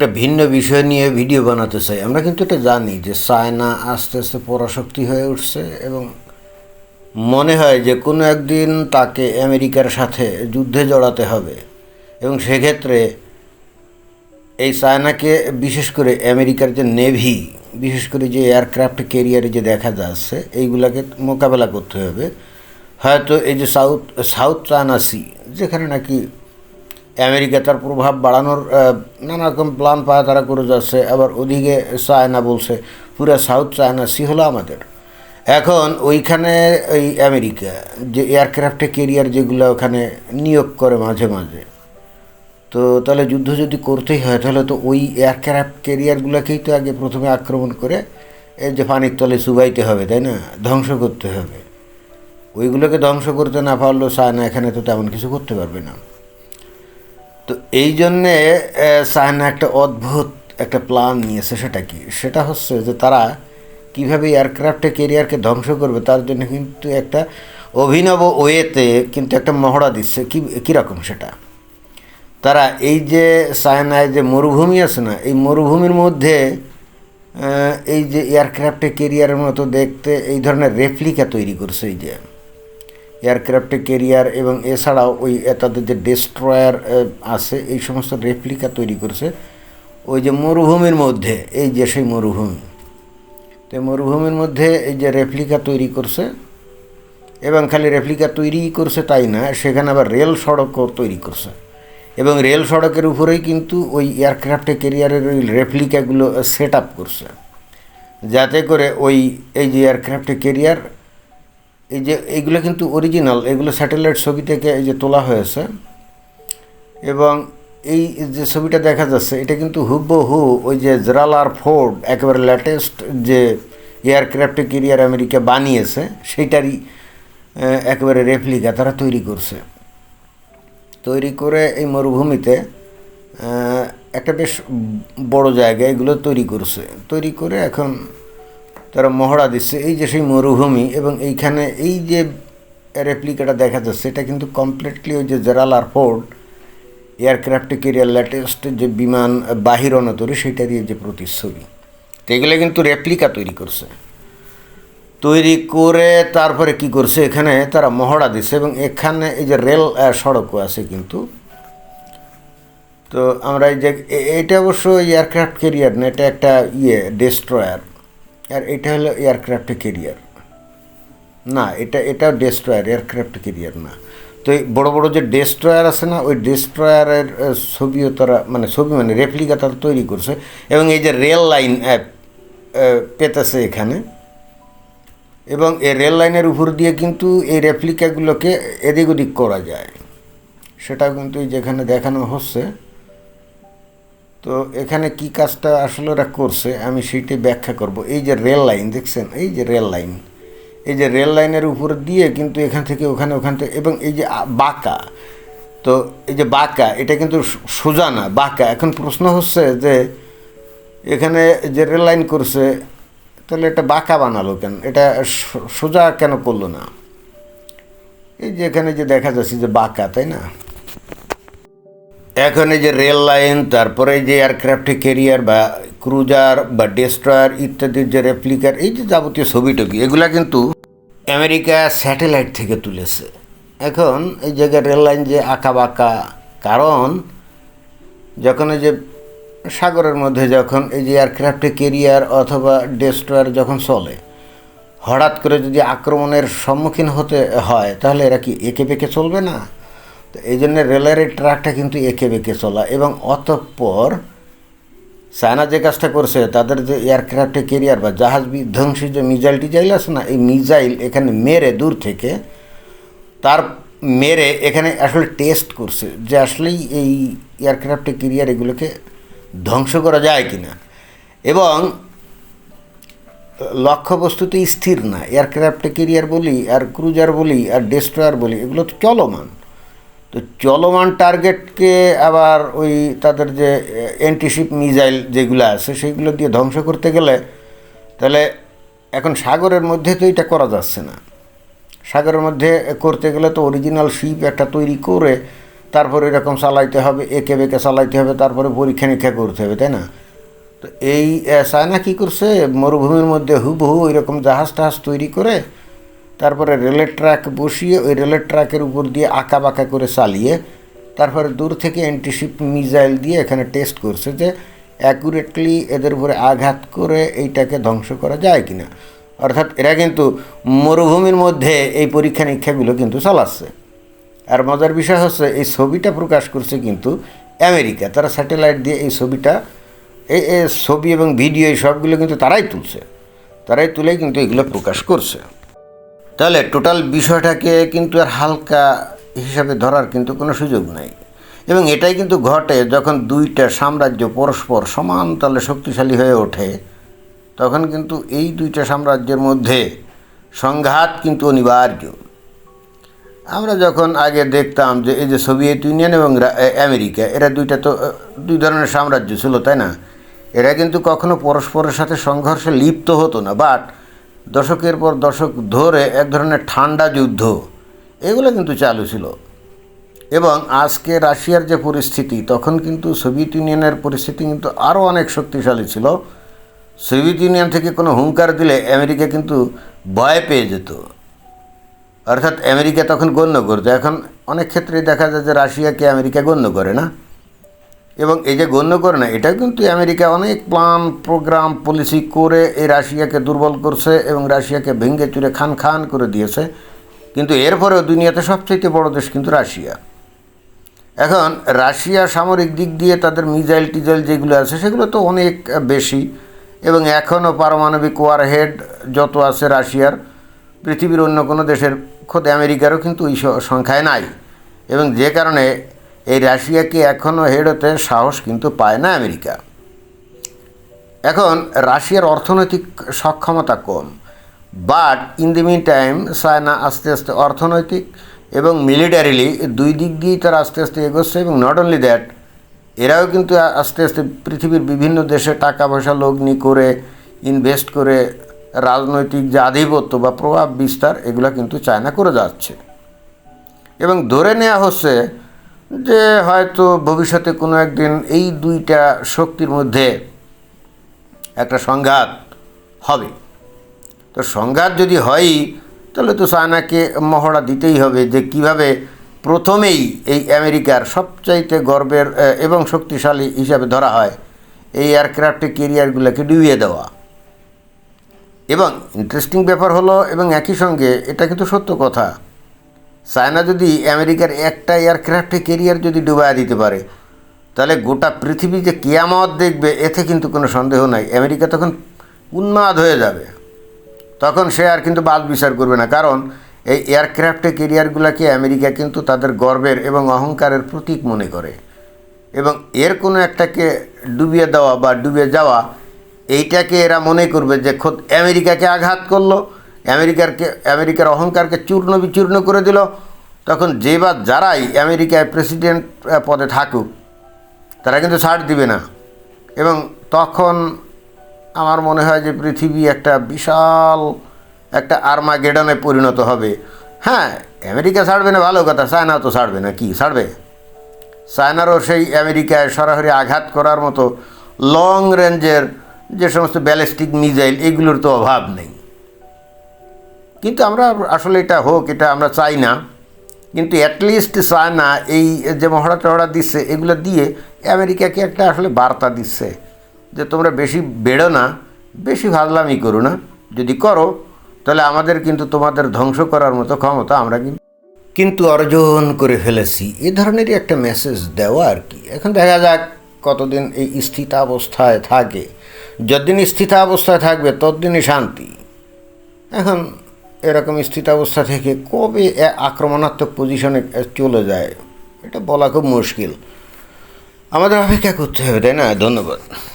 একটা ভিন্ন বিষয় নিয়ে ভিডিও বানাতে চাই। আমরা কিন্তু এটা জানি যে চায়না আস্তে আস্তে পরাশক্তি হয়ে উঠছে এবং মনে হয় যে কোনো একদিন তাকে আমেরিকার সাথে যুদ্ধে জড়াতে হবে। এবং সেক্ষেত্রে এই চায়নাকে বিশেষ করে আমেরিকার যে নেভি, বিশেষ করে যে এয়ারক্রাফট ক্যারিয়ারে যে দেখা যাচ্ছে, এইগুলাকে মোকাবেলা করতে হবে। হয়তো এই যে সাউথ সাউথ চায়না সি, যেখানে নাকি আমেরিকা তার প্রভাব বাড়ানোর নানা রকম প্ল্যান পায় তারা করে যাচ্ছে। আবার ওদিকে চায়না বলছে, পুরো সাউথ চায়না সি হলো আমাদের। এখন ওইখানে ওই আমেরিকা, যে এয়ারক্রাফটে কেরিয়ার যেগুলো ওখানে নিয়োগ করে মাঝে মাঝে। তো তাহলে যুদ্ধ যদি করতেই হয়, তাহলে তো ওই এয়ারক্রাফট ক্যারিয়ারগুলোকেই তো আগে প্রথমে আক্রমণ করে, এই যে পানির তলে চুবাইতে হবে, তাই না? ধ্বংস করতে হবে। ওইগুলোকে ধ্বংস করতে না পারলেও চায়না এখানে তো তেমন কিছু করতে পারবে না। তো এই জন্যে চায়না একটা অদ্ভুত একটা প্ল্যান নিয়েছে সেটা কি? সেটা হচ্ছে যে তারা কীভাবে এয়ারক্রাফটে কেরিয়ারকে ধ্বংস করবে, তার জন্য কিন্তু একটা অভিনব ওয়েতে কিন্তু একটা মহড়া দিচ্ছে। কী কীরকম সেটা? তারা এই যে চায়নায় যে মরুভূমি আছে না, এই মরুভূমির মধ্যে এই যে এয়ারক্রাফটে কেরিয়ারের মতো দেখতে এই ধরনের রেপ্লিকা তৈরি করছে এই যে। এয়ারক্রাফটে কেরিয়ার এবং এছাড়াও ওই তাদের যে ডেস্ট্রয়ার আছে, এই সমস্ত রেপ্লিকা তৈরি করছে। ওই যে মরুভূমির মধ্যে, এই যে সেই মরুভূমি। তো মরুভূমির মধ্যে এই যে রেপ্লিকা তৈরি করছে, এবং খালি রেপ্লিকা তৈরি করছে তাই না, সেখানে আবার রেল সড়কও তৈরি করছে। এবং রেল সড়কের উপরেই কিন্তু ওই এয়ারক্রাফটে কেরিয়ারের ওই রেপ্লিকাগুলো সেট আপ করছে। যাতে করে ওই, এই যে এয়ারক্রাফটে কেরিয়ার এই যে এইগুলো কিন্তু অরিজিনাল এগুলো স্যাটেলাইট ছবি থেকে এই যে তোলা হয়েছে। এবং এই যে ছবিটা দেখা যাচ্ছে, এটা কিন্তু হুবহু ওই যে জেরালার ফোর্ড একেবারে লেটেস্ট যে এয়ারক্রাফটে কেরিয়ার আমেরিকা বানিয়েছে, সেইটারই একেবারে রেপ্লিকা তারা তৈরি করছে। তৈরি করে এই মরুভূমিতে একটা বেশ বড় জায়গা এগুলো তৈরি করছে। তৈরি করে এখন তারা মহড়া দিচ্ছে, এই যে সেই মরুভূমি এবং এইখানে এই যে রেপ্লিকাটা দেখা যাচ্ছে এটা কিন্তু কমপ্লিটলি ওই যে জেরাল এয়ারপোর্ট এয়ারক্রাফট কেরিয়ার লেটেস্ট যে বিমান বাহির অনতরে দিয়ে যে প্রতিচ্ছবি। তো এগুলো কিন্তু রেপ্লিকা তৈরি করছে। তৈরি করে তারপরে কি করছে, এখানে তারা মহড়া দিচ্ছে এবং এখানে এই যে রেল সড়কও আছে কিন্তু। তো আমরা এই যে এটা অবশ্য এয়ারক্রাফট কেরিয়ার না, এটা একটা ইয়ে ডেস্ট্রয়ার আর এটা হলো এয়ারক্রাফট কেরিয়ার না, এটা এটা ডেস্ট্রয়ার এয়ারক্রাফট কেরিয়ার না। তো এই বড়ো বড়ো যে ডেস্ট্রয়ার আছে না, ওই ডেস্ট্রয়ারের ছবিও তারা মানে ছবি মানে রেপ্লিকা তারা তৈরি করছে। এবং এই যে রেল লাইন পেতেছে এখানে। এবং এই রেল লাইনের উপর দিয়ে কিন্তু এই রেপ্লিকাগুলোকে এদিক ওদিক করা যায়। সেটাও কিন্তু যেখানে দেখানো হচ্ছে। তো এখানে কি কাজটা আসলে ওরা করছে, আমি সেইটি ব্যাখ্যা করব। এই যে রেল লাইন, দেখছেন? এই যে রেল লাইন। এই যে রেল লাইনের উপর দিয়ে কিন্তু এখান থেকে ওখানে ওখান থেকে, এবং এই যে বাঁকা। তো এই যে বাঁকা, এটা কিন্তু সোজা না, বাঁকা। এখন প্রশ্ন হচ্ছে যে এখানে যে রেল লাইন করছে, তাহলে এটা বাঁকা বানালো কেন? এটা সোজা কেন করল না? এই যে এখানে যে দেখা যাচ্ছে যে বাঁকা, তাই না? এখন এই যে রেল লাইন, তারপরে যে এয়ারক্রাফট ক্যারিয়ার বা ক্রুজার বা ডেস্ট্রয়ার ইত্যাদির যে রেপ্লিকার এই যে যাবতীয় ছবি টবি এগুলা কিন্তু আমেরিকা স্যাটেলাইট থেকে তুলেছে। এখন এই জায়গায় রেল লাইন যে আঁকা বাঁকা কারণ, যখন এই যে সাগরের মধ্যে যখন এই যে এয়ারক্রাফটে কেরিয়ার অথবা ডেস্ট্রয়ার যখন চলে, হঠাৎ করে যদি আক্রমণের সম্মুখীন হতে হয়, তাহলে এরা কি এঁকে বেঁকে চলবে না? তো এই জন্য রেলের এই ট্র্যাকটা কিন্তু এঁকে বেঁকে চলা এবং অতঃপর চায়না যে কাজটা করছে, তাদের যে এয়ারক্রাফটে কেরিয়ার বা জাহাজ বিধ্বংসী যে মিজাইল টিজাইল আছে না, এই মিজাইল এখানে মেরে দূর থেকে তার মেরে এখানে আসলে টেস্ট করছে যে আসলেই এই এয়ারক্রাফটে কেরিয়ার এগুলোকে ধ্বংস করা যায় কি না এবং লক্ষ্যবস্তুতে স্থির না এয়ারক্রাফটে কেরিয়ার বলি, আর ক্রুজার বলি, আর ডেস্ট্রয়ার বলি, এগুলো তো চলমান। তো চলমান টার্গেটকে আবার ওই তাদের যে অ্যান্টিশিপ মিসাইল যেগুলো আছে সেইগুলো দিয়ে ধ্বংস করতে গেলে, তাহলে এখন সাগরের মধ্যে তো এটা করা যাচ্ছে না। সাগরের মধ্যে করতে গেলে তো অরিজিনাল শিপ একটা তৈরি করে, তারপরে এরকম চালাইতে হবে, একে বেঁকে চালাইতে হবে, তারপরে পরীক্ষা নিরীক্ষা করতে হবে, তাই না? তো এই চায়না কী করছে? মরুভূমির মধ্যে হুবহু এরকম জাহাজ টাহাজ তৈরি করে তারপরে রেলের ট্র্যাক বসিয়ে ওই রেলের ট্র্যাকের উপর দিয়ে আঁকা বাঁকা করে চালিয়ে তারপরে দূর থেকে অ্যান্টিশিপ মিসাইল দিয়ে এখানে টেস্ট করছে যে অ্যাকুরেটলি এদের উপরে আঘাত করে এইটাকে ধ্বংস করা যায় কিনা। অর্থাৎ এরা কিন্তু মরুভূমির মধ্যে এই পরীক্ষা নিরীক্ষাগুলো কিন্তু চালাচ্ছে। আর মজার বিষয় হচ্ছে এই ছবিটা প্রকাশ করছে কিন্তু আমেরিকা। তারা স্যাটেলাইট দিয়ে এই ছবিটা, এই ছবি এবং ভিডিও এই সবগুলো কিন্তু তারাই তুলছে। তারাই তুলেই কিন্তু এগুলো প্রকাশ করছে। তাহলে টোটাল বিষয়টাকে কিন্তু আর হালকা হিসাবে ধরার কিন্তু কোনো সুযোগ নাই। এবং এটাই কিন্তু ঘটে যখন দুইটা সাম্রাজ্য পরস্পর সমান তালে শক্তিশালী হয়ে ওঠে, তখন কিন্তু এই দুইটা সাম্রাজ্যের মধ্যে সংঘাত কিন্তু অনিবার্য। আমরা যখন আগে দেখতাম যে এই যে সোভিয়েত ইউনিয়ন এবং আমেরিকা, এরা দুইটা তো দুই ধরনের সাম্রাজ্য ছিল, তাই না? এরা কিন্তু কখনো পরস্পরের সাথে সংঘর্ষে লিপ্ত হতো না বাট দশকের পর দশক ধরে এক ধরনের ঠান্ডা যুদ্ধ, এগুলো কিন্তু চালু ছিল। এবং আজকে রাশিয়ার যে পরিস্থিতি, তখন কিন্তু সোভিয়েত ইউনিয়নের পরিস্থিতি কিন্তু আরও অনেক শক্তিশালী ছিল। সোভিয়েত ইউনিয়ন থেকে কোনো হুঙ্কার দিলে আমেরিকা কিন্তু ভয় পেয়ে যেত। অর্থাৎ আমেরিকা তখন গণ্য করতো। এখন অনেক ক্ষেত্রেই দেখা যায় যে রাশিয়াকে আমেরিকা গণ্য করে না। এবং এই যে গণ্য করে না, এটাও কিন্তু আমেরিকা অনেক প্ল্যান প্রোগ্রাম পলিসি করে এই রাশিয়াকে দুর্বল করছে এবং রাশিয়াকে ভেঙে চুরে খান খান করে দিয়েছে। কিন্তু এরপরেও দুনিয়াতে সবচেয়ে বড় দেশ কিন্তু রাশিয়া। এখন রাশিয়া সামরিক দিক দিয়ে তাদের মিজাইল টিজাইল যেগুলো আছে, সেগুলো তো অনেক বেশি এবং এখনও পারমাণবিক ওয়ারহেড যত আছে রাশিয়ার, পৃথিবীর অন্য কোনো দেশের খোদ আমেরিকারও কিন্তু ওই সংখ্যায় নাই। এবং যে কারণে এই রাশিয়াকে এখনও হেড হতে সাহস কিন্তু পায় না আমেরিকা? এখন রাশিয়ার অর্থনৈতিক সক্ষমতা কম but in the meantime China আস্তে আস্তে অর্থনৈতিক এবং মিলিটারিলি দুই দিক দিয়েই তারা আস্তে আস্তে এগোচ্ছে এবং নট অনলি দ্যাট এরাও কিন্তু আস্তে আস্তে পৃথিবীর বিভিন্ন দেশে টাকা পয়সা লগ্নি করে ইনভেস্ট করে রাজনৈতিক যে আধিপত্য বা প্রভাব বিস্তার, এগুলো কিন্তু চায়না করে যাচ্ছে। এবং ধরে নেওয়া হচ্ছে যে হয়তো ভবিষ্যতে কোনো একদিন এই দুইটা শক্তির মধ্যে একটা সংঘাত হবে। তো সংঘাত যদি হয়ই, তাহলে তো চায়নাকে মহড়া দিতেই হবে যে কীভাবে প্রথমেই এই আমেরিকার সবচাইতে গর্বের এবং শক্তিশালী হিসাবে ধরা হয় এই এয়ারক্রাফটের কেরিয়ারগুলোকে ডুবিয়ে দেওয়া। এবং ইন্টারেস্টিং ব্যাপার হলো, এবং একই সঙ্গে এটা কিন্তু সত্য কথা চায়না যদি আমেরিকার একটা এয়ারক্রাফটে কেরিয়ার যদি ডুবাইয়া দিতে পারে, তাহলে গোটা পৃথিবী যে কিয়ামত দেখবে, এতে কিন্তু কোনো সন্দেহ নাই। আমেরিকা তখন উন্মাদ হয়ে যাবে। তখন সে আর কিন্তু বাদ বিচার করবে না। কারণ এই এয়ারক্রাফটে কেরিয়ারগুলোকে আমেরিকা কিন্তু তাদের গর্বের এবং অহংকারের প্রতীক মনে করে। এবং এর কোনো একটাকে ডুবিয়ে দেওয়া বা ডুবে যাওয়া, এইটাকে এরা মনে করবে যে খোদ আমেরিকাকে আঘাত করল। আমেরিকারকে, আমেরিকার অহংকারকে চূর্ণ বিচূর্ণ করে দিল। তখন যে বা যারাই আমেরিকায় প্রেসিডেন্ট পদে থাকুক, তারা কিন্তু ছাড় দিবে না। এবং তখন আমার মনে হয় যে পৃথিবী একটা বিশাল একটা আর্মা আর্মাগেডনে পরিণত হবে। হ্যাঁ আমেরিকা ছাড়বে না, ভালো কথা। চায়না তো ছাড়বে না, কি ছাড়বে? চায়নারও সেই আমেরিকায় সরাসরি আঘাত করার মতো লং রেঞ্জের যে সমস্ত ব্যালিস্টিক মিজাইল এগুলোর তো অভাব নেই। কিন্তু আমরা আসলে এটা হোক, এটা আমরা চাই না। কিন্তু অ্যাটলিস্ট চায় না এই যে মহড়া টহড়া দিচ্ছে, এগুলো দিয়ে আমেরিকাকে একটা আসলে বার্তা দিচ্ছে যে তোমরা বেশি বেড়ো না, বেশি ভাবলামি করো না। যদি করো, তাহলে আমাদের কিন্তু তোমাদের ধ্বংস করার মতো ক্ষমতা আমরা কিন্তু কিন্তু অর্জন করে ফেলেছি। এ ধরনেরই একটা মেসেজ দেওয়া আর কি। এখন দেখা যাক কতদিন এই স্থিতাবস্থায় থাকে। যতদিন স্থিতাবস্থায় থাকবে, ততদিনই শান্তি। এখন এরকম স্থিতাবস্থা থেকে কবে আক্রমণাত্মক পজিশনে চলে যায়? এটা বলা খুব মুশকিল। আমাদের অপেক্ষা করতে হবে, তাই না? ধন্যবাদ।